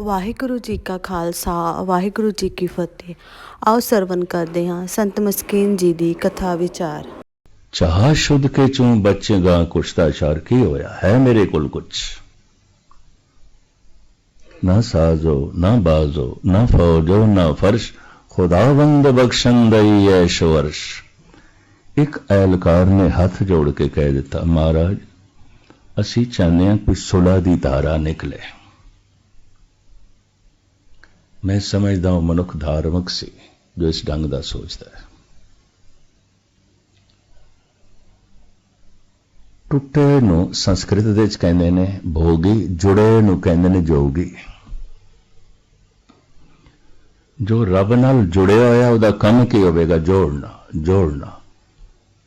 ਵਾਹਿਗੁਰੂ ਜੀ ਕਾ ਖਾਲਸਾ, ਵਾਹਿਗੁਰੂ ਜੀ ਕੀ ਫਤਿਹ। ਆਓ ਸਰਵਨ ਕਰਦੇ ਹਾਂ ਸੰਤ ਮਸਕੀਨ ਜੀ ਦੀ ਕਥਾ ਵਿਚਾਰ। ਚਾਹ ਸ਼ੁੱਧ ਕੇ ਚੋਂ ਬਚੇਗਾ, ਕੁਛ ਦਾ ਸ਼ਰ ਕੀ ਹੋਇਆ ਹੈ ਮੇਰੇ ਕੋਲ ਕੁਛ। ਨਾ ਸਾਜ਼ੋ, ਨਾ ਬਾਜ਼ੋ, ਨਾ ਫੌਜੋ, ਨਾ ਫਰਸ਼, ਖੁਦਾਵੰਦ ਬਖਸ਼ਣ ਦਈ ਐਸ਼ ਵਰਸ਼ ਇੱਕ ਐਲਕਾਰ ਨੇ ਹੱਥ ਜੋੜ ਕੇ ਕਹਿ ਦਿੱਤਾ, ਮਹਾਰਾਜ, ਅਸੀਂ ਚਾਹੁੰਦੇ ਹਾਂ ਕੋਈ ਸੁਲਾ ਦੀ ਧਾਰਾ ਨਿਕਲੇ। ਮੈਂ ਸਮਝਦਾ ਹਾਂ ਮਨੁੱਖ ਧਾਰਮਿਕ ਸੀ, ਜੋ ਇਸ ਢੰਗ ਦਾ ਸੋਚਦਾ ਹੈ। ਟੁੱਟੇ ਨੂੰ ਸੰਸਕ੍ਰਿਤ ਦੇ ਵਿੱਚ ਕਹਿੰਦੇ ਨੇ, ਭੋਗੀ, ਜੁੜੇ ਨੂੰ ਕਹਿੰਦੇ ਨੇ ਜੋਗੀ। ਜੋ ਰੱਬ ਨਾਲ ਜੁੜਿਆ ਹੋਇਆ, ਉਹਦਾ ਕੰਮ ਕੀ ਹੋਵੇਗਾ? ਜੋੜਨਾ ਜੋੜਨਾ।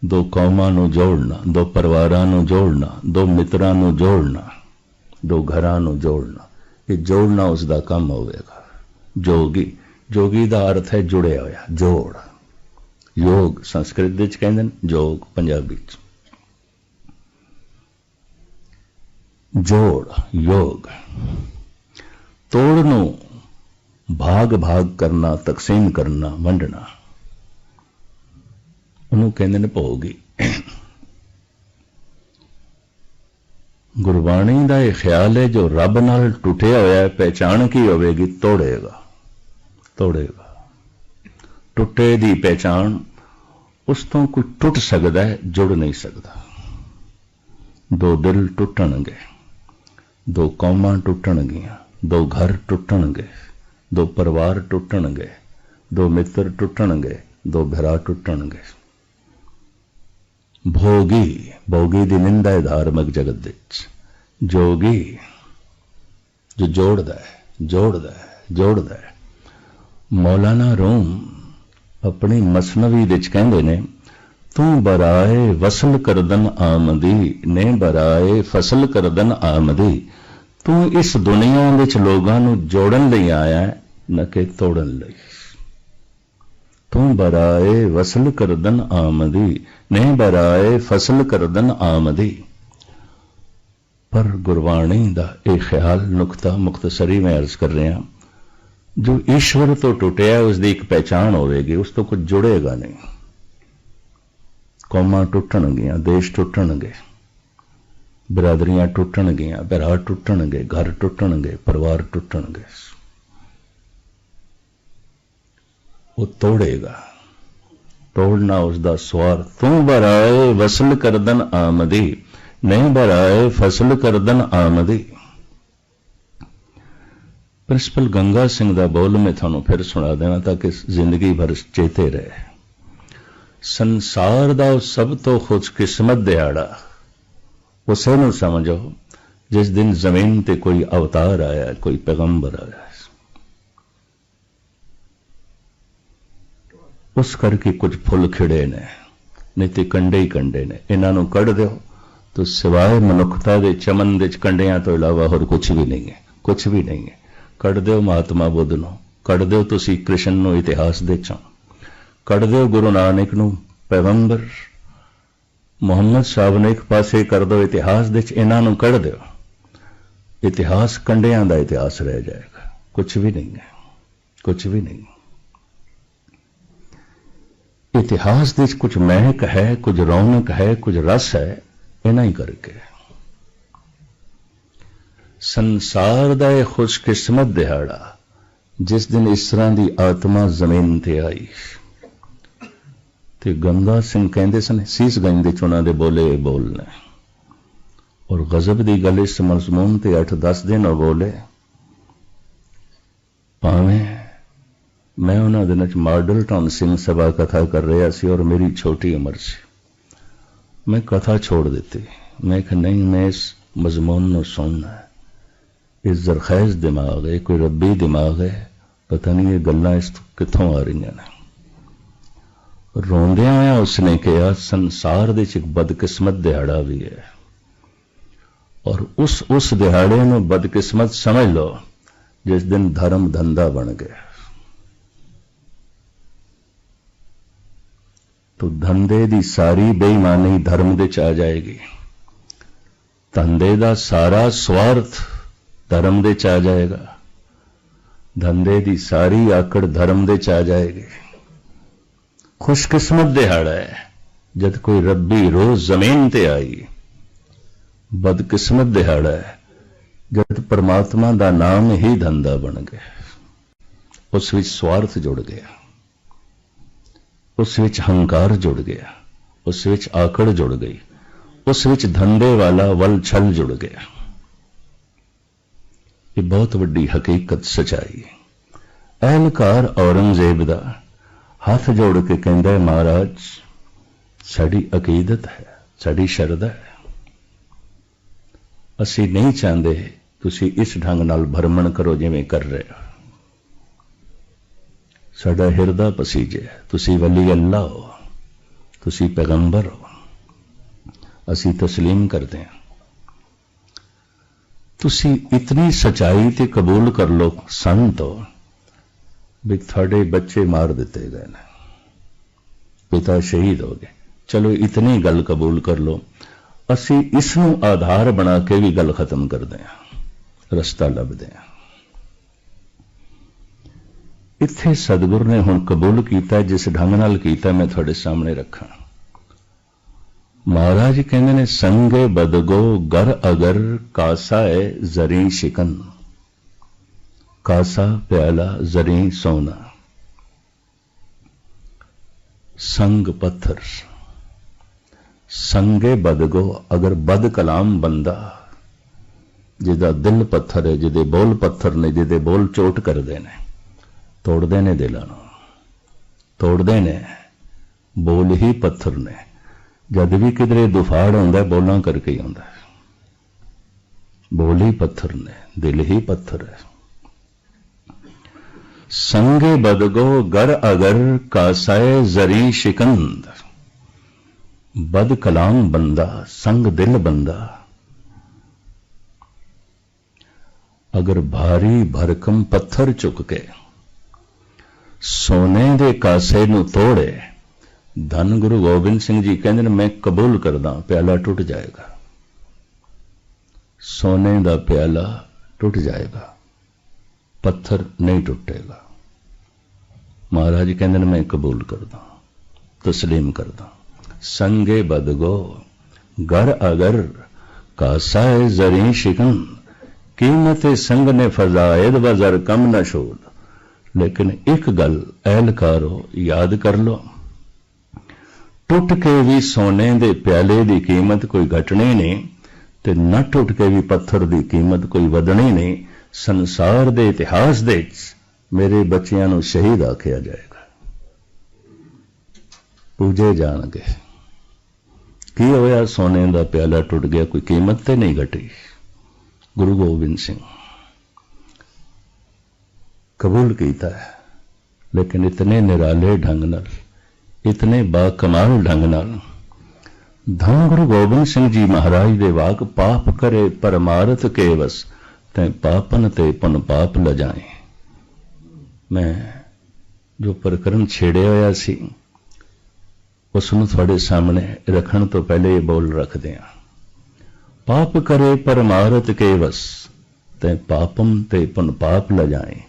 ਦੋ ਕੌਮਾਂ ਨੂੰ ਜੋੜਨਾ, ਦੋ ਪਰਿਵਾਰਾਂ ਨੂੰ ਜੋੜਨਾ, ਦੋ ਮਿੱਤਰਾਂ ਨੂੰ ਜੋੜਨਾ, ਦੋ ਘਰਾਂ ਨੂੰ ਜੋੜਨਾ। ਇਹ ਜੋੜਨਾ ਉਸ ਦਾ ਕੰਮ ਹੋਵੇਗਾ। ਜੋਗੀ ਜੋਗੀ ਦਾ ਅਰਥ ਹੈ ਜੁੜਿਆ ਹੋਇਆ, ਜੋੜ। ਯੋਗ ਸੰਸਕ੍ਰਿਤ ਵਿੱਚ ਕਹਿੰਦੇ ਨੇ, ਜੋਗ ਪੰਜਾਬੀ ਚ ਜੋੜ, ਯੋਗ। ਤੋੜ ਨੂੰ ਭਾਗ ਭਾਗ ਕਰਨਾ, ਤਕਸੀਮ ਕਰਨਾ, ਵੰਡਣਾ। ਉਹਨੂੰ ਕਹਿੰਦੇ ਨੇ ਭੋਗੀ। ਗੁਰਬਾਣੀ ਦਾ ਇਹ ਖਿਆਲ ਹੈ, ਜੋ ਰੱਬ ਨਾਲ ਟੁੱਟਿਆ ਹੋਇਆ ਹੈ, ਪਹਿਚਾਣ ਕੀ ਹੋਵੇਗੀ? ਤੋੜੇਗਾ। ਤੋੜੇਗਾ। ਟੁੱਟੇ ਦੀ ਪਹਿਚਾਣ, ਉਸ ਤੋਂ ਕੋਈ ਟੁੱਟ ਸਕਦਾ ਹੈ, ਜੁੜ ਨਹੀਂ ਸਕਦਾ। ਦੋ ਦਿਲ ਟੁੱਟਣਗੇ, ਦੋ ਕੌਮਾਂ ਟੁੱਟਣਗੀਆਂ, ਦੋ ਘਰ ਟੁੱਟਣਗੇ, ਦੋ ਪਰਿਵਾਰ ਟੁੱਟਣਗੇ, ਦੋ ਮਿੱਤਰ ਟੁੱਟਣਗੇ, ਦੋ ਭਰਾ ਟੁੱਟਣਗੇ। ਭੋਗੀ ਭੋਗੀ ਦੀ ਨਿੰਦਾ ਹੈ ਧਾਰਮਿਕ ਜਗਤ ਵਿੱਚ। ਜੋਗੀ ਜੋ ਜੋੜਦਾ ਹੈ ਜੋੜਦਾ ਹੈ ਜੋੜਦਾ ਹੈ। ਮੌਲਾਨਾ ਰੋਮ ਆਪਣੀ ਮਸਨਵੀ ਵਿੱਚ ਕਹਿੰਦੇ ਨੇ, ਤੂੰ ਬਰਾਏ ਵਸਲ ਕਰਦਨ ਆਮਦੀ ਨੇ ਬਰਾਏ ਫਸਲ ਕਰਦਨ ਆਮਦੀ। ਤੂੰ ਇਸ ਦੁਨੀਆ ਵਿੱਚ ਲੋਕਾਂ ਨੂੰ ਜੋੜਨ ਲਈ ਆਇਆ ਹੈ, ਨਾ ਕਿ ਤੋੜਨ ਲਈ। ਤੂੰ ਬਰਾਏ ਵਸਲ ਕਰਦਨ ਆਮਦੀ ਨੇ ਬਰਾਏ ਫਸਲ ਕਰਦਨ ਆਮਦੀ। ਪਰ ਗੁਰਬਾਣੀ ਦਾ ਇਹ ਖਿਆਲ ਨੁਕਤਾ ਮੁਖਤਸਰੀ ਮੈਂ ਅਰਜ਼ ਕਰ ਰਿਹਾ ਜੋ ਈਸ਼ਵਰ ਤੋਂ ਟੁੱਟਿਆ ਉਸ ਦੀ ਇੱਕ ਪਹਿਚਾਣ ਹੋਵੇਗੀ, ਉਸ ਤੋਂ ਕੁਝ ਜੁੜੇਗਾ ਨਹੀਂ। ਕੌਮਾਂ ਟੁੱਟਣਗੀਆਂ, ਦੇਸ਼ ਟੁੱਟਣਗੇ, ਬਰਾਦਰੀਆਂ ਟੁੱਟਣਗੀਆਂ ਭਰਾ ਟੁੱਟਣਗੇ, ਘਰ ਟੁੱਟਣਗੇ, ਪਰਿਵਾਰ ਟੁੱਟਣਗੇ। ਉਹ ਤੋੜੇਗਾ। ਤੋੜਨਾ ਉਸ ਦਾ ਸਵਾਰ। ਤੂੰ ਬਰਾਏ ਵਸਲ ਕਰਦਨ ਆਮਦੀ, ਨਹੀਂ ਬਰਾਏ ਫਸਲ ਕਰਦਨ ਆਮਦੀ। ਪ੍ਰਿੰਸੀਪਲ ਗੰਗਾ ਸਿੰਘ ਦਾ ਬੋਲ ਮੈਂ ਤੁਹਾਨੂੰ ਫਿਰ ਸੁਣਾ ਦੇਵਾਂ ਤਾਂ ਕਿ ਜ਼ਿੰਦਗੀ ਭਰ ਚੇਤੇ ਰਹੇ। ਸੰਸਾਰ ਦਾ ਉਹ ਸਭ ਤੋਂ ਖੁਸ਼ਕਿਸਮਤ ਦਿਹਾੜਾ, ਉਸੇ ਨੂੰ ਸਮਝੋ ਜਿਸ ਦਿਨ ਜ਼ਮੀਨ ਤੇ ਕੋਈ ਅਵਤਾਰ ਆਇਆ, ਕੋਈ ਪੈਗੰਬਰ ਆਇਆ। ਉਸ ਕਰਕੇ ਕੁਝ ਫੁੱਲ ਖਿੜੇ ਨੇ, ਨਹੀਂ ਤੇ ਕੰਡੇ ਹੀ ਕੰਡੇ ਨੇ। ਇਹਨਾਂ ਨੂੰ ਕੱਢ ਦਿਓ, ਤਾਂ ਸਿਵਾਏ ਮਨੁੱਖਤਾ ਦੇ ਚਮਨ ਦੇ ਕੰਡਿਆਂ ਤੋਂ ਇਲਾਵਾ ਹੋਰ ਕੁਝ ਵੀ ਨਹੀਂ ਹੈ ਕੁਝ ਵੀ ਨਹੀਂ ਹੈ। ਕੱਢ ਦਿਓ ਮਹਾਤਮਾ ਬੁੱਧ ਨੂੰ, ਕੱਢ ਦਿਓ ਤੁਸੀਂ ਕ੍ਰਿਸ਼ਨ ਨੂੰ ਇਤਿਹਾਸ ਦੇ ਚੋਂ। ਕੱਢ ਦਿਓ ਗੁਰੂ ਨਾਨਕ ਨੂੰ, ਪੈਗੰਬਰ। ਮੁਹੰਮਦ ਸਾਹਿਬ ਨੇ ਇੱਕ ਪਾਸੇ ਕਰ ਦਿਓ ਇਤਿਹਾਸ ਦੇ ਚ, ਇਹਨਾਂ ਨੂੰ ਕੱਢ ਦਿਓ। ਇਤਿਹਾਸ ਕੰਡਿਆਂ ਦਾ ਇਤਿਹਾਸ ਰਹਿ ਜਾਏਗਾ। ਕੁਝ ਵੀ ਨਹੀਂ ਹੈ। ਕੁਝ ਵੀ ਨਹੀਂ। ਇਤਿਹਾਸ ਦੇ ਵਿੱਚ ਕੁਝ ਮਹਿਕ ਹੈ, ਕੁਝ ਰੌਣਕ ਹੈ, ਕੁਝ ਰਸ ਹੈ, ਇਹਨਾਂ ਹੀ ਕਰਕੇ। ਸੰਸਾਰ ਦਾ ਇਹ ਖੁਸ਼ਕਿਸਮਤ ਦਿਹਾੜਾ, ਜਿਸ ਦਿਨ ਇਸ ਤਰ੍ਹਾਂ ਦੀ ਆਤਮਾ ਜ਼ਮੀਨ ਤੇ ਆਈ। ਤੇ ਗੰਗਾ ਸਿੰਘ ਕਹਿੰਦੇ ਸਨ ਸੀਸ ਗੰਜ ਦੇ ਚੋਣਾਂ ਦੇ ਬੋਲੇ ਬੋਲਨੇ ਔਰ ਗਜ਼ਬ ਦੀ ਗੱਲ ਇਸ ਮਜ਼ਮੂਨ ਤੇ 8-10 ਦਿਨ ਉਹ ਬੋਲੇ, ਭਾਵੇਂ ਮੈਂ ਉਹਨਾਂ ਦਿਨਾਂ ਚ ਮਾਡਲ ਟਾਊਨ ਸਿੰਘ ਸਭਾ ਕਥਾ ਕਰ ਰਿਹਾ ਸੀ ਔਰ ਮੇਰੀ ਛੋਟੀ ਉਮਰ ਸੀ। ਮੈਂ ਕਥਾ ਛੋੜ ਦਿੱਤੀ। ਮੈਂ ਕਿ ਨਹੀਂ, ਮੈਂ ਇਸ ਮਜ਼ਮੂਨ ਨੂੰ ਸੁਣਨਾ ਹੈ। ਇਹ ਜ਼ਰਖੈਜ਼ ਦਿਮਾਗ ਹੈ, ਕੋਈ ਰੱਬੀ ਦਿਮਾਗ ਹੈ, ਪਤਾ ਨਹੀਂ ਇਹ ਗੱਲਾਂ ਇਸ ਤੋਂ ਕਿੱਥੋਂ ਆ ਰਹੀਆਂ ਨੇ। ਰੋਂਦਿਆਂ ਆ ਉਸਨੇ ਕਿਹਾ, ਸੰਸਾਰ ਦੇ ਚ ਇੱਕ ਬਦਕਿਸਮਤ ਦਿਹਾੜਾ ਵੀ ਹੈ। ਔਰ ਉਸ ਉਸ ਦਿਹਾੜੇ ਨੂੰ ਬਦਕਿਸਮਤ ਸਮਝ ਲਓ, ਜਿਸ ਦਿਨ ਧਰਮ ਧੰਦਾ ਬਣ ਗਿਆ। ਤੋ ਧੰਦੇ ਦੀ ਸਾਰੀ ਬੇਈਮਾਨੀ ਧਰਮ ਦੇ ਚ ਆ ਜਾਏਗੀ। ਧੰਦੇ ਦਾ ਸਾਰਾ ਸਵਾਰਥ ਧਰਮ ਦੇ ਚ ਆ ਜਾਏਗਾ। ਧੰਦੇ ਦੀ ਸਾਰੀ ਆਕੜ ਧਰਮ ਦੇ ਚ ਆ ਜਾਏਗੀ। ਖੁਸ਼ਕਿਸਮਤ ਦਿਹਾੜਾ ਹੈ। ਜਦ ਕੋਈ ਰੱਬੀ ਰੋਜ਼ ਜ਼ਮੀਨ ਤੇ ਆਈ, ਬਦਕਿਸਮਤ ਦਿਹਾੜਾ ਹੈ। ਜਦ ਪਰਮਾਤਮਾ ਦਾ ਨਾਮ ਹੀ ਧੰਦਾ ਬਣ ਗਿਆ, ਉਸ ਵਿੱਚ ਸਵਾਰਥ ਜੁੜ ਗਿਆ। ਉਸ ਵਿੱਚ ਹੰਕਾਰ ਜੁੜ ਗਿਆ। ਉਸ ਵਿੱਚ ਆਕੜ ਜੁੜ ਗਈ। ਉਸ ਵਿੱਚ ਧੰਦੇ ਵਾਲਾ ਵਲ ਛਲ ਜੁੜ ਗਿਆ। ਇਹ ਬਹੁਤ ਵੱਡੀ ਹਕੀਕਤ ਸਚਾਈ ਹੈ ਅਹਲਕਾਰ ਔਰੰਗਜ਼ੇਬ ਦਾ ਹੱਥ ਜੋੜ ਕੇ ਕਹਿੰਦਾ ਹੈ ਮਹਾਰਾਜ ਸਾਡੀ ਅਕੀਦਤ ਹੈ ਸਾਡੀ ਸ਼ਰਧਾ ਹੈ ਅਸੀਂ ਨਹੀਂ ਚਾਹੁੰਦੇ ਤੁਸੀਂ ਇਸ ਢੰਗ ਨਾਲ ਭਰਮਣ ਕਰੋ ਜਿਵੇਂ ਕਰ ਰਹੇ ਹੋ ਸਾਡਾ ਹਿਰਦਾ ਪਸੀਜੇ ਤੁਸੀਂ ਵਲੀ ਅੱਲਾ ਹੋ ਤੁਸੀਂ ਪੈਗੰਬਰ ਹੋ ਅਸੀਂ تسلیم ਕਰਦੇ ਹਾਂ ਤੁਸੀਂ ਇਤਨੀ ਸਚਾਈ ਤੇ ਕਬੂਲ ਕਰ ਲੋ ਸੰਤ ਹੋ, ਵੀ ਤੁਹਾਡੇ ਬੱਚੇ ਮਾਰ ਦਿੱਤੇ ਗਏ ਨੇ। ਪਿਤਾ ਸ਼ਹੀਦ ਹੋ ਗਏ। ਚਲੋ, ਇਤਨੀ ਗੱਲ ਕਬੂਲ ਕਰ ਲੋ ਅਸੀਂ ਇਸ ਨੂੰ ਆਧਾਰ ਬਣਾ ਕੇ ਵੀ ਗੱਲ ਖਤਮ ਕਰਦੇ ਹਾਂ। ਰਸਤਾ ਲੱਭਦੇ ਹਾਂ। ਇੱਥੇ ਸਤਿਗੁਰ ਨੇ ਹੁਣ ਕਬੂਲ ਕੀਤਾ, ਜਿਸ ਢੰਗ ਨਾਲ ਕੀਤਾ ਮੈਂ ਤੁਹਾਡੇ ਸਾਹਮਣੇ ਰੱਖਾਂ। ਮਹਾਰਾਜ ਕਹਿੰਦੇ ਨੇ, ਸੰਗ ਬਦਗੋ ਗਰ ਅਗਰ ਕਾਸਾ ਹੈ ਜ਼ਰੀ ਸ਼ਿਕਨ। ਕਾਸਾ ਪਿਆਲਾ ਜ਼ਰੀ ਸੋਨਾ। ਸੰਗ ਪੱਥਰ। ਸੰਗੇ ਬਦਗੋ ਅਗਰ ਬਦ ਕਲਾਮ ਬੰਦਾ, ਜਿਹਦਾ ਦਿਲ ਪੱਥਰ ਹੈ, ਜਿਹਦੇ ਬੋਲ ਪੱਥਰ ਨੇ, ਜਿਹਦੇ ਬੋਲ ਚੋਟ ਕਰਦੇ ਨੇ, ਤੋੜਦੇ ਨੇ ਦਿਲਾਂ ਨੂੰ। ਤੋੜਦੇ ਨੇ, ਬੋਲ ਹੀ ਪੱਥਰ ਨੇ। ਜਦ ਵੀ ਕਿਧਰੇ ਦੁਫਾੜ ਹੁੰਦਾ ਬੋਲਾਂ ਕਰਕੇ ਹੀ ਹੁੰਦਾ ਬੋਲ ਹੀ ਪੱਥਰ ਨੇ, ਦਿਲ ਹੀ ਪੱਥਰ ਹੈ। ਸੰਗੇ ਬਦਗੋ ਗਰ ਅਗਰ ਕਾਸਾਏ ਜ਼ਰੀ ਸ਼ਿਕੰਦ। ਬਦ ਕਲਾਮ ਬੰਦਾ, ਸੰਗ ਦਿਲ ਬੰਦਾ। ਅਗਰ ਭਾਰੀ ਭਰਕਮ ਪੱਥਰ ਚੁੱਕ ਕੇ, ਸੋਨੇ ਦੇ ਕਾਸੇ ਨੂੰ ਤੋੜੇ ਧੰਨ ਗੁਰੂ ਗੋਬਿੰਦ ਸਿੰਘ ਜੀ ਕਹਿੰਦੇ ਨੇ, ਮੈਂ ਕਬੂਲ ਕਰਦਾ ਪਿਆਲਾ ਟੁੱਟ ਜਾਏਗਾ। ਸੋਨੇ ਦਾ ਪਿਆਲਾ ਟੁੱਟ ਜਾਏਗਾ, ਪੱਥਰ ਨਹੀਂ ਟੁੱਟੇਗਾ। ਮਹਾਰਾਜ ਕਹਿੰਦੇ ਨੇ, ਮੈਂ ਕਬੂਲ ਕਰਦਾ ਤਸਲੀਮ ਕਰਦਾ ਸੰਗੇ ਬਦਗੋ ਗਰ ਅਗਰ ਕਾਸਾ ਕਾਸਾਏ ਜ਼ਰੀ ਸ਼ਿਕਨ, ਕੀਮਤ ਸੰਗ ਨੇ ਫਜ਼ਾਇਦ ਵਜ਼ਰ ਕਮ ਨਾ ਸ਼ੋਦ ਲੇਕਿਨ ਇੱਕ ਗੱਲ ਅਹਿਲਕਾਰੋ ਯਾਦ ਕਰ ਲੋ ਟੁੱਟ ਕੇ ਵੀ ਸੋਨੇ ਦੇ ਪਿਆਲੇ ਦੀ ਕੀਮਤ ਕੋਈ ਘਟਣੀ ਨਹੀਂ ਤੇ ਨਾ ਟੁੱਟ ਕੇ ਵੀ ਪੱਥਰ ਦੀ ਕੀਮਤ ਕੋਈ ਵਧਣੀ ਨਹੀਂ, ਸੰਸਾਰ ਦੇ ਇਤਿਹਾਸ ਦੇ ਵਿੱਚ ਮੇਰੇ ਬੱਚਿਆਂ ਨੂੰ ਸ਼ਹੀਦ ਆਖਿਆ ਜਾਏਗਾ। ਪੂਜੇ ਜਾਣਗੇ। ਕੀ ਹੋਇਆ? ਸੋਨੇ ਦਾ ਪਿਆਲਾ ਟੁੱਟ ਗਿਆ, ਕੋਈ ਕੀਮਤ ਤੇ ਨਹੀਂ ਘਟੀ। ਗੁਰੂ ਗੋਬਿੰਦ ਸਿੰਘ ਕਬੂਲ ਕੀਤਾ ਹੈ, ਲੇਕਿਨ ਇਤਨੇ ਨਿਰਾਲੇ ਢੰਗ ਨਾਲ ਇਤਨੇ ਬਾ ਕਮਾਲ ਢੰਗ ਨਾਲ। ਧੰਨ ਗੁਰੂ ਗੋਬਿੰਦ ਸਿੰਘ ਜੀ ਮਹਾਰਾਜ ਦੇ ਵਾਕ, ਪਾਪ ਕਰੇ ਪਰਮਾਰਥ ਕੇ ਵਸ ਤੈ ਪਾਪਨ ਤੇ ਪੁਨ ਪਾਪ ਲਜਾਏ ਮੈਂ ਜੋ ਪ੍ਰਕਰਨ ਛੇੜਿਆ ਹੋਇਆ ਸੀ, ਉਸ ਨੂੰ ਤੁਹਾਡੇ ਸਾਹਮਣੇ ਰੱਖਣ ਤੋਂ ਪਹਿਲੇ ਇਹ ਬੋਲ ਰੱਖਦੇ ਹਾਂ। ਪਾਪ ਕਰੇ ਪਰਮਾਰਥ ਕੇ ਵਸ ਤੈ ਪਾਪਮ ਤੇ ਪੁਨ ਪਾਪ ਲਜਾਏ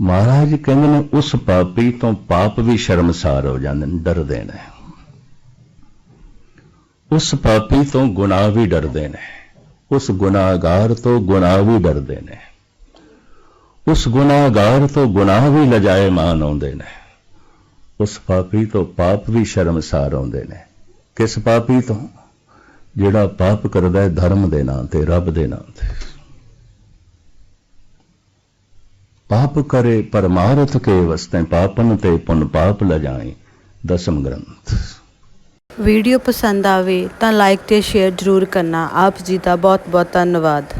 ਮਹਾਰਾਜ ਕਹਿੰਦੇ ਨੇ, ਉਸ ਪਾਪੀ ਤੋਂ ਪਾਪ ਵੀ ਸ਼ਰਮਸਾਰ ਹੋ ਜਾਂਦੇ ਨੇ, ਡਰਦੇ ਨੇ। ਉਸ ਪਾਪੀ ਤੋਂ ਗੁਨਾਹ ਵੀ ਡਰਦੇ ਨੇ। ਉਸ ਗੁਨਾਹਗਾਰ ਤੋਂ ਗੁਨਾਹ ਵੀ ਡਰਦੇ ਨੇ। ਉਸ ਗੁਨਾਹਗਾਰ ਤੋਂ ਗੁਨਾਹ ਵੀ ਲਜਾਏ ਮਾਨ ਆਉਂਦੇ ਨੇ। ਉਸ ਪਾਪੀ ਤੋਂ ਪਾਪ ਵੀ ਸ਼ਰਮਸਾਰ ਆਉਂਦੇ ਨੇ। ਕਿਸ ਪਾਪੀ ਤੋਂ? ਜਿਹੜਾ ਪਾਪ ਕਰਦਾ ਹੈ ਧਰਮ ਦੇ ਨਾਂ ਤੇ, ਰੱਬ ਦੇ ਨਾਂ ਤੇ। ਪਾਪ ਕਰੇ ਪਰਮਾਰਥ ਕੇ ਵਸਤੇ ਪਾਪਨ ਤੇ ਪੁਨ ਪਾਪ ਲਜਾਏ। ਦਸਮ ਗ੍ਰੰਥ। ਵੀਡੀਓ ਪਸੰਦ ਆਵੇ ਤਾਂ ਲਾਈਕ ਤੇ ਸ਼ੇਅਰ ਜ਼ਰੂਰ ਕਰਨਾ। ਆਪ ਜੀ ਦਾ ਬਹੁਤ ਬਹੁਤ ਧੰਨਵਾਦ।